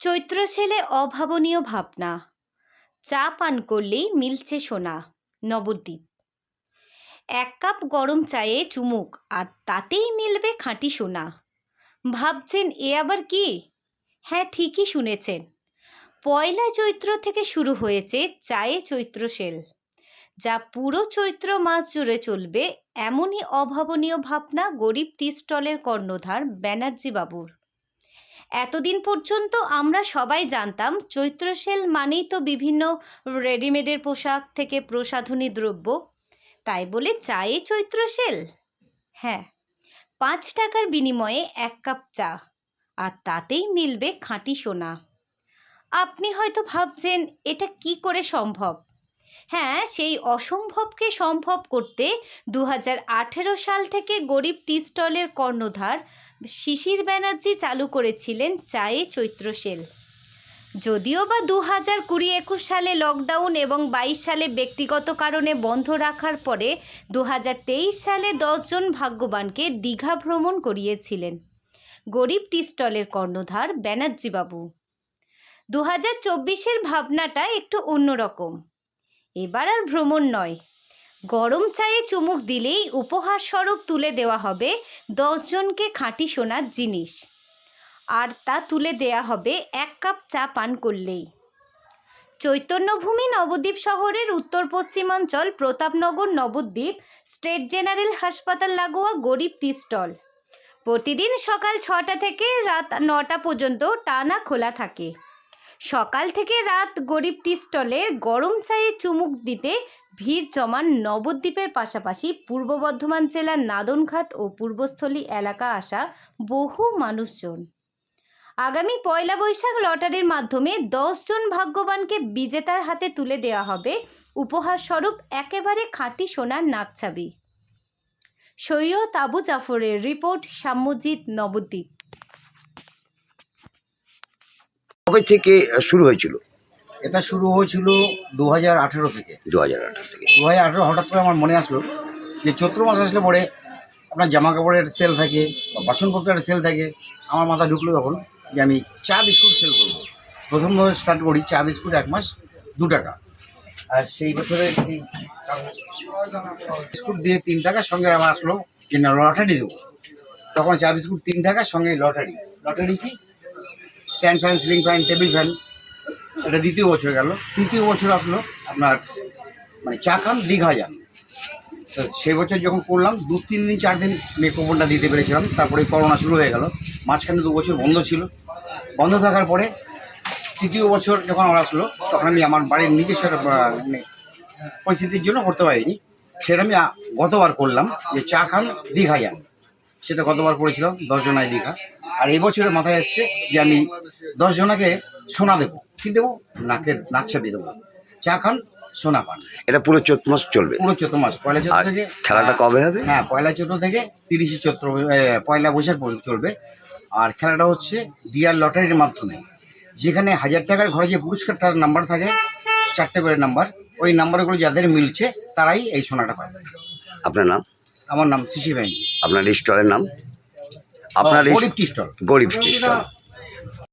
চৈত্র ছেলে অভাবনীয় ভাবনা। চা পান করলেই মিলছে সোনা, নবদ্বীপ। এক কাপ গরম চায়ে চুমুক, আর তাতেই মিলবে খাঁটি সোনা। ভাবছেন, এ আবার কি? হ্যাঁ ঠিকই শুনেছেন। পয়লা চৈত্র থেকে শুরু হয়েছে চায়ে চৈত্র সেল। যা পুরো চৈত্র মাস জুড়ে চলবে, এমনই অভাবনীয় ভাবনা গরিব টি স্টলের কর্ণধার ব্যানার্জি বাবুর এতদিন পর্যন্ত আমরা সবাই জানতাম চৈত্র সেল মানেই তো বিভিন্ন রেডিমেডের পোশাক থেকে প্রসাধনী দ্রব্য। তাই বলে চায়ে চৈত্র সেল হ্যাঁ পাঁচ টাকার বিনিময়ে এক কাপ চা, আর তাতেই মিলবে খাঁটি সোনা। আপনি হয়তো ভাবছেন, এটা কি করে সম্ভব? হ্যাঁ সেই অসম্ভবকে সম্ভব করতে দু হাজার আঠেরো সাল থেকে গরিব টি স্টলের কর্ণধার শিশির ব্যানার্জি চালু করেছিলেন চায়ে চৈত্র সেল। যদিও বা দু হাজার কুড়ি একুশ সালে লকডাউন এবং বাইশ সালে ব্যক্তিগত কারণে বন্ধ রাখার পরে দু হাজার তেইশ সালে দশজন ভাগ্যবানকে দীঘা ভ্রমণ করিয়েছিলেন গরিব টি স্টলের কর্ণধার ব্যানার্জি বাবু দু হাজার চব্বিশের ভাবনাটা একটু অন্যরকম। এবার আর ভ্রমণ নয়। গরম চায়ে চুমুক দিলেই উপহার স্বরূপ তুলে দেওয়া হবে দশজনকে খাঁটি সোনার জিনিস। আর তা তুলে দেয়া হবে এক কাপ চা পান করলেই। চৈতন্যভূমি নবদ্বীপ শহরের উত্তর পশ্চিমাঞ্চল প্রতাপনগর নবদ্বীপ স্টেট জেনারেল হাসপাতাল লাগোয়া গরিব টি স্টল প্রতিদিন সকাল ছটা থেকে রাত নটা পর্যন্ত টানা খোলা থাকে। সকাল থেকে রাত গরিব টি স্টলে গরম চায়ে চুমুক দিতে ভিড় জমান নবদ্বীপের পাশাপাশি পূর্ব বর্ধমান জেলার নাদনঘাট ও পূর্বস্থলী এলাকা আসা বহু মানুষজন। আগামী পয়লা বৈশাখ লটারির মাধ্যমে দশজন ভাগ্যবানকে বিজেতার হাতে তুলে দেওয়া হবে। উপহার স্বরূপ একেবারে খাঁটি সোনার নাকছাবি। সৈয়দ আবু জাফরের রিপোর্ট, সাম্যজিৎ, নবদ্বীপ। কবে থেকে শুরু হয়েছিল? এটা শুরু হয়েছিল দু হাজার আঠেরো থেকে। দু হাজার আঠারো থেকে। দু হাজার আঠেরো হঠাৎ করে আমার মনে আসলো যে চৈত্র মাস আসলে পরে আপনার জামা কাপড়ের সেল থাকে বা বাসনপত্রের সেল থাকে। আমার মাথা ঢুকলো তখন যে আমি চা বিস্কুট সেল করব। প্রথম স্টার্ট করি চা বিস্কুট এক মাস দু টাকা। আর সেই বছরে এই বিস্কুট দিয়ে তিন টাকার সঙ্গে আমার আসলো যে না লটারি দেবো। তখন চা বিস্কুট তিন টাকার সঙ্গে লটারি। লটারি কি? Stand fan, ceiling fan, table fan, এটা দ্বিতীয় বছর গেল। তৃতীয় বছর আসলো আপনার মানে চা খান, দীঘা যান। তো সেই বছর যখন করলাম, দু, তিন দিন, চার দিন মেয়ে কুপনটা দিতে পেরেছিলাম, তারপরে করোনা শুরু হয়ে গেল। মাঝখানে দু বছর বন্ধ ছিল। বন্ধ থাকার পরে তৃতীয় বছর যখন আমার আসলো, তখন আমি আমার বাড়ির নিজস্ব মানে পরিস্থিতির জন্য করতে পারিনি। সেটা আমি গতবার করলাম যে চা খান, দীঘা যান। সেটা গতবার করেছিলাম, দশজনায় দীঘা। আর এবছরের মাথায় এসছে যে আমি দশ জনাকে সোনা দেবো। কি দেবো? নাকের নাক চাপিয়ে দেবো। চা খান সোনা পান। এটা পুরো চৈত্র মাস চলবে? পুরো চৈত্র মাস। পয়লা চৈত্র থেকে খেলাটা কবে হবে? হ্যাঁ পয়লা চৈত্র থেকে তিরিশে চৈত্র পয়লা বৈশাখ পর্যন্ত চলবে। আর খেলাটা হচ্ছে ডিয়ার লটারির মাধ্যমে। যেখানে হাজার টাকার ঘরে যে পুরস্কারটার নাম্বার থাকে চারটে করে নাম্বার ওই নাম্বারগুলো যাদের মিলছে তারাই এই সোনাটা পাবে। আপনার নাম? আমার নাম শিশির ব্যানার্জি। আপনার স্টলের নাম? আপনার গরিব স্টল। গরিব স্টল।